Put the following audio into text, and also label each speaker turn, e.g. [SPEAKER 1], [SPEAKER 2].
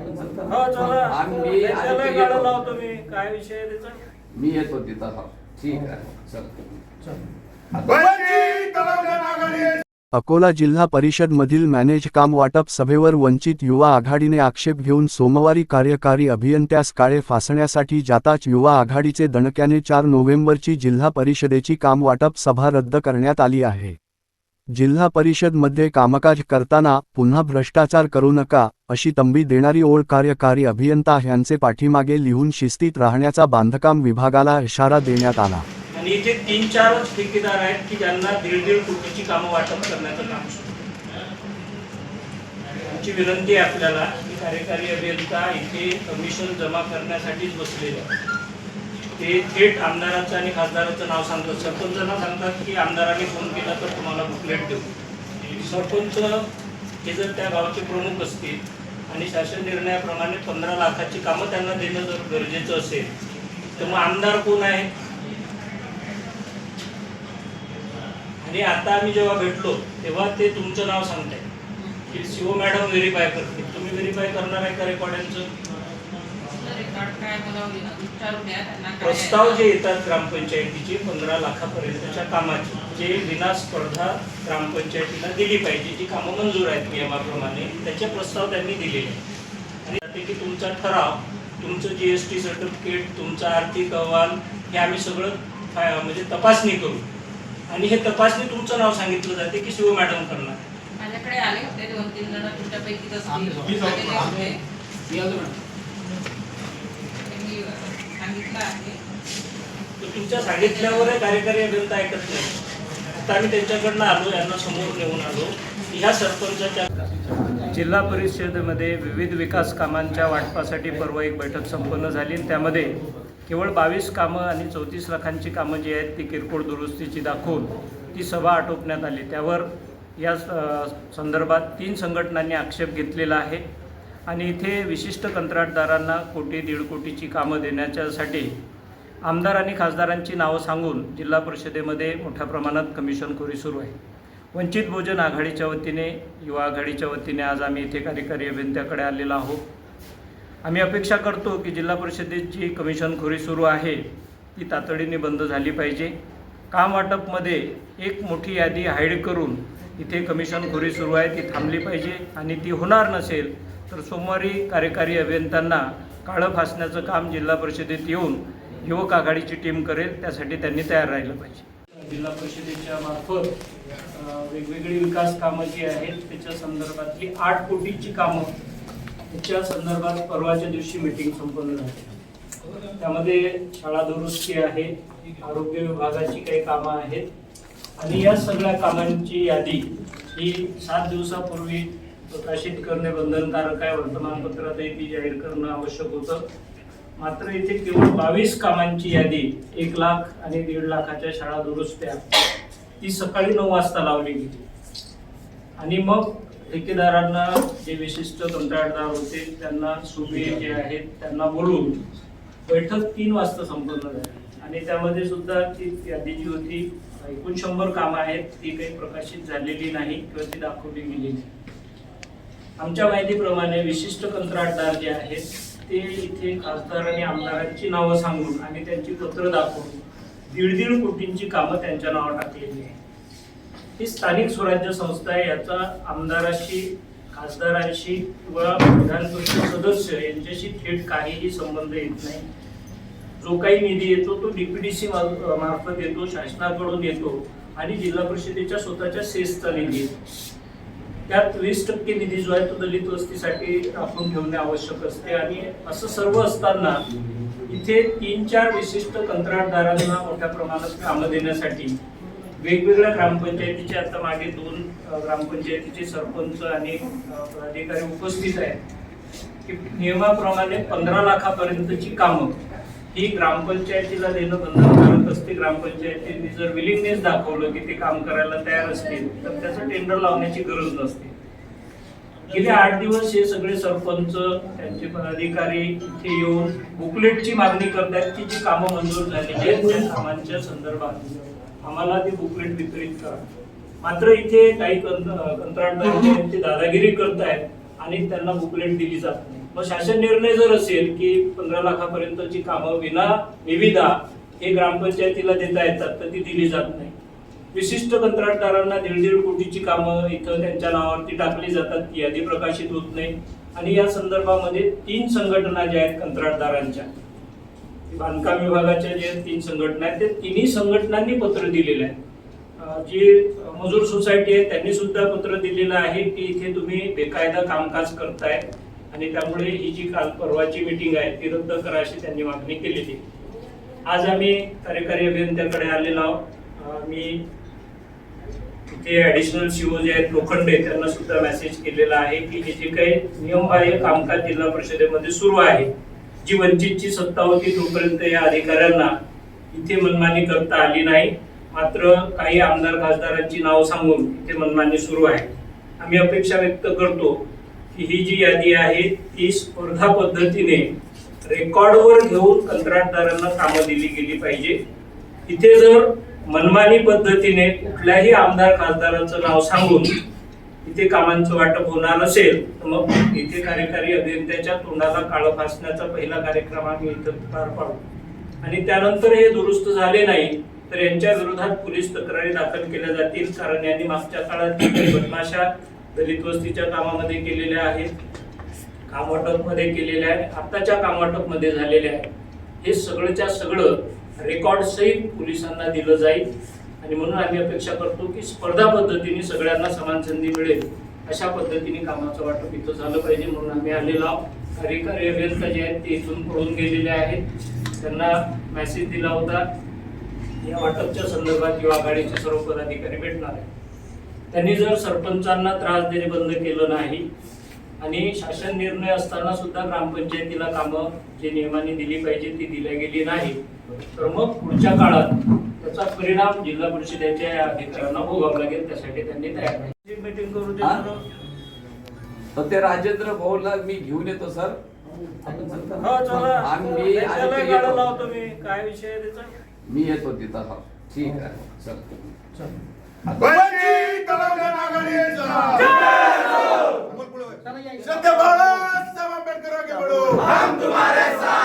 [SPEAKER 1] हो चला.
[SPEAKER 2] आम्ही
[SPEAKER 1] त्याला
[SPEAKER 2] आधी ते
[SPEAKER 1] गाडं
[SPEAKER 2] येतो.
[SPEAKER 1] लावतो मी. काय विषय आहे त्याचा?
[SPEAKER 2] मी येतो तिथं. हो. ठीक आहे. चल.
[SPEAKER 3] वंचित बहुजन आघाडी.
[SPEAKER 4] अकोला जिल्हा परिषद मधील मॅनेज काम वाटप सभेवर वंचित युवा आघाडीने आक्षेप घेऊन सोमवारी कार्यकारी अभियंत्यास काळे फासण्यासाठी जाताच युवा आघाडीचे दणक्याने चार नोव्हेंबरची जिल्हा परिषदेची काम वाटप सभा रद्द करण्यात आली आहे. जिल्हा परिषदमध्ये कामकाज करताना पुन्हा भ्रष्टाचार करू नका अशी तंबी देणारी ओळ कार्यकारी अभियंता यांचे पाठीमागे लिहून शिस्तीत राहण्याचा बांधकाम विभागाला इशारा देण्यात आला
[SPEAKER 1] आणि इथे तीन चार ठेकेदार आहेत की ज्यांना दीड दीड कोटीची कामं वाटप करण्याचं काम सुरू आमची विनंती आपल्याला की कार्यकारी अभियंता इथे कमिशन जमा करण्यासाठीच बसलेले आहेत. ते थेट आमदाराचं आणि खासदाराचं नाव सांगतात. सरपंचांना सांगतात की आमदाराने फोन केला तर तुम्हाला बुकलेट देऊ. सरपंच हे जर त्या गावचे प्रमुख असतील आणि शासन निर्णयाप्रमाणे पंधरा लाखाची कामं त्यांना देणं जर गरजेचं असेल तर मग आमदार कोण आहे? आणि आता आम्ही जेव्हा भेटलो तेव्हा ते तुमचं नाव सांगताय की शिव मॅडम व्हेरीफाय करते तुम्ही व्हेरीफाय करणार आहे का रेकॉर्डांचं प्रस्ताव जे येतात ग्रामपंचायतीचे पंधरा लाखापर्यंतच्या कामाचे जे विना स्पर्धा ग्रामपंचायतीला दिली पाहिजे जी कामं मंजूर आहेत नियमाप्रमाणे त्याचे प्रस्ताव त्यांनी दिलेले आणि त्यात की तुमचा ठराव तुमचं जी एस टी सर्टिफिकेट तुमचा आर्थिक अहवाल हे आम्ही सगळं म्हणजे तपासणी करू. आणि हे तपासणी तुमचं नाव सांगितलं जाते की शिव मॅडम करणार.
[SPEAKER 5] माझ्याकडे आले होते दोन तीन जण तुमच्यापैकी
[SPEAKER 3] आम्ही जाऊ.
[SPEAKER 5] आलेले होते
[SPEAKER 2] मी आलो मॅडम.
[SPEAKER 5] त्यांनी सांगितलं आहे.
[SPEAKER 1] तर तुमच्या सांगितल्यावर कार्यकारी अभियंता ऐकत नाही. आता आम्ही त्यांच्याकडनं आलो यांना समोर घेऊन आलो. ह्या सरपंचाच्या जिल्हा परिषदेमध्ये विविध विकास कामांच्या वाटपासाठी परवा एक बैठक संपन्न झाली. त्यामध्ये केवळ बावीस कामं आणि चौतीस लाखांची कामं जी आहेत ती किरकोळ दुरुस्तीची दाखवून ती सभा आटोपण्यात आली. त्यावर या संदर्भात तीन संघटनांनी आक्षेप घेतलेला आहे. आणि इथे विशिष्ट कंत्राटदारांना कोटी दीड कोटीची कामं देण्याच्यासाठी आमदार आणि खासदारांची नावं सांगून जिल्हा परिषदेमध्ये मोठ्या प्रमाणात कमिशनखोरी सुरू आहे. वंचित बहुजन आघाडीच्या वतीने युवा आघाडीच्या वतीने आज आम्ही इथे कार्यकारी अभियंत्याकडे आलेलो आहोत. आम्ही अपेक्षा करतो की जिल्हा परिषदेची कमिशनखोरी सुरू आहे ती तातडीने बंद झाली पाहिजे. काम वाटपमध्ये एक मोठी यादी हाईड करून इथे कमिशनखोरी सुरू आहे ती थांबली पाहिजे आणि ती होणार नसेल तर सोमवारी कार्यकारी अभियंत्यांना काळं फासण्याचं काम जिल्हा परिषदेत येऊन युवक आघाडीची टीम करेल त्यासाठी त्यांनी तयार राहिलं पाहिजे. जिल्हा परिषदेच्या मार्फत वेगवेगळी विकास कामं जी आहेत त्याच्या संदर्भातली आठ कोटीची कामं त्याच्या संदर्भात परवाच्या दिवशी मीटिंग संपन्न झाली. त्यामध्ये शाळा दुरुस्ती आहे आरोग्य विभागाची काही कामं आहेत आणि या सगळ्या कामांची यादी ही सात दिवसापूर्वी प्रकाशित करणे बंधनकारक आहे वर्तमानपत्रातही ती जाहीर करणं आवश्यक होतं. मात्र इथे केवळ बावीस कामांची यादी एक लाख आणि दीड लाखाच्या शाळा दुरुस्त्या ती सकाळी नऊ वाजता लावली गेली. आणि मग ठेकेदारांना जे विशिष्ट कंत्राटदार होते त्यांना सुबे जे आहेत त्यांना बोलून बैठक तीन वाजता संपन्न झाली. आणि त्यामध्ये सुद्धा ती यादी जी होती एकूण शंभर कामं आहेत ती काही प्रकाशित झालेली नाही किंवा ती दाखवली गेली नाही. आमच्या माहितीप्रमाणे विशिष्ट कंत्राटदार जे आहेत ते इथे खासदार आणि आमदारांची नावं सांगून आणि त्यांची पत्र दाखवून दीड दीड कोटींची कामं त्यांच्या नावावर टाकलेली आहे ही स्थानिक स्वराज्य संस्था आहे याचा आमदाराशी खासदारांशी किंवा विधान परिषद सदस्य यांच्याशी थेट काहीही संबंध येत नाही. जो काही निधी येतो तो डीपीडीसी मार्फत येतो शासनाकडून येतो आणि जिल्हा परिषदेच्या स्वतःच्या सेसचा निधी येतो. त्यात वीस टक्के निधी जो आहे तो दलित वस्तीसाठी राखून ठेवणे आवश्यक असते. आणि असं सर्व असताना इथे तीन चार विशिष्ट कंत्राटदारांना मोठ्या प्रमाणात कामं देण्यासाठी वेगवेगळ्या ग्रामपंचायतीचे आता मागे दोन ग्रामपंचायतीचे सरपंच आणि अधिकारी उपस्थित आहेत. की नियमाप्रमाणे पंधरा लाखापर्यंतची कामं ही ग्रामपंचायतीला देणं बंधनकारक असते. ग्रामपंचायतीने जर विलिंगनेस दाखवलं की ते काम करायला तयार असतील तर त्याचं टेंडर लावण्याची गरज नसते. गेले आठ दिवस हे सगळे सरपंच त्यांचे पदाधिकारी इथे येऊन बुकलेटची मागणी करतात की जी कामं मंजूर झालेली आहेत त्या कामांच्या संदर्भात आम्हाला ती बुकलेट वितरित करा. मात्र इथे काही कंत्राटदार दादागिरी करतायत आणि त्यांना बुकलेट दिली जात नाही. मग शासन निर्णय जर असेल की पंधरा लाखापर्यंतची कामं विना निविदा हे ग्रामपंचायतीला देता येतात तर ती दिली जात नाही. विशिष्ट कंत्राटदारांना दीड दीड कोटीची कामं इथं त्यांच्या नावावरती टाकली जातात ती यादी प्रकाशित होत नाही. आणि या संदर्भामध्ये तीन संघटना ज्या आहेत कंत्राटदारांच्या बांधकाम विभागाच्या ज्या तीन संघटना आहेत त्या तिन्ही संघटनांनी पत्र दिलेलं आहे. जी मजूर सोसायटी आहे त्यांनी सुद्धा पत्र दिलेलं आहे की इथे तुम्ही बेकायदा कामकाज करताय. आणि त्यामुळे ही जी काल परवाची मीटिंग आहे ती रद्द करा अशी त्यांनी मागणी केलेली. आज आम्ही कार्यकारी अभियंत्याकडे आलेलो आहोत. मी इथे ऍडिशनल सीओ जे आहेत लोखंडे त्यांना सुद्धा मेसेज केलेला आहे की हे जे काही नियमबाह्य कामकाज जिल्हा परिषदेमध्ये सुरू आहे. जी वंचितची सत्ता होती तोपर्यंत या अधिकाऱ्यांना इथे मनमानी करता आली नाही. मात्र काही आमदार खासदारांची नाव सांगून इथे मनमानी सुरू आहे. आम्ही अपेक्षा व्यक्त करतो की ही जी यादी आहे ती स्पर्धा पद्धतीने रेकॉर्डवर घेऊन कंत्राटदारांना कामं दिली गेली पाहिजे. इथे जर मनमानी पद्धतीने कुठल्याही आमदार खासदारांचं नाव सांगून इथे कामांचं वाटप होणार असेल तर मग इथे कार्यकारी अभियंत्याच्या तोंडाला काळं फासण्याचा पहिला कार्यक्रम आम्ही इथं पार पाडू. आणि त्यानंतर हे दुरुस्त झाले नाही तर यांच्या विरोधात पोलीस तक्रारी दाखल केल्या जातील कारण यांनी मागच्या काळात बदमाशा दलित वस्तीच्या कामामध्ये केलेल्या आहेत कामवाटप केलेले केलेल्या आहेत आत्ताच्या कामवाटप झालेले झालेल्या आहेत. हे सगळंच्या सगळं रेकॉर्ड सहित पोलिसांना दिलं जाईल. आणि म्हणून आम्ही अपेक्षा करतो की स्पर्धा पद्धतीने सगळ्यांना समान संधी मिळेल. अशा पद्धतीने कामाचं वाटप इथं झालं पाहिजे म्हणून आम्ही आलेलो आहोत. कार्यकारी अभियंता जे आहेत ते इथून पळून गेलेले आहेत. त्यांना मेसेज दिला होता. या वाटपच्या संदर्भात किंवा आघाडीचे सर्व पदाधिकारी भेटणार आहेत. त्यांनी जर सरपंचांना त्रास देणे बंद केलं नाही आणि शासन निर्णय असताना सुद्धा ग्रामपंचायतीला कामं जे नियमाने दिली पाहिजे ती दिल्या गेली नाही तर मग पुढच्या काळात त्याचा परिणाम जिल्हा परिषदेच्या या अधिकाऱ्यांना भोगावा लागेल त्यासाठी त्यांनी तयार मीटिंग करू दे
[SPEAKER 2] हा? ते राजेंद्र भाऊला मी घेऊन येतो सर.
[SPEAKER 1] हो गाडं
[SPEAKER 2] येतो.
[SPEAKER 1] लावतो ठीक
[SPEAKER 2] है चल सत्य बाळा साहब आम्बेडकर आगे
[SPEAKER 1] बढ़ो
[SPEAKER 3] हम तुम्हारे साथ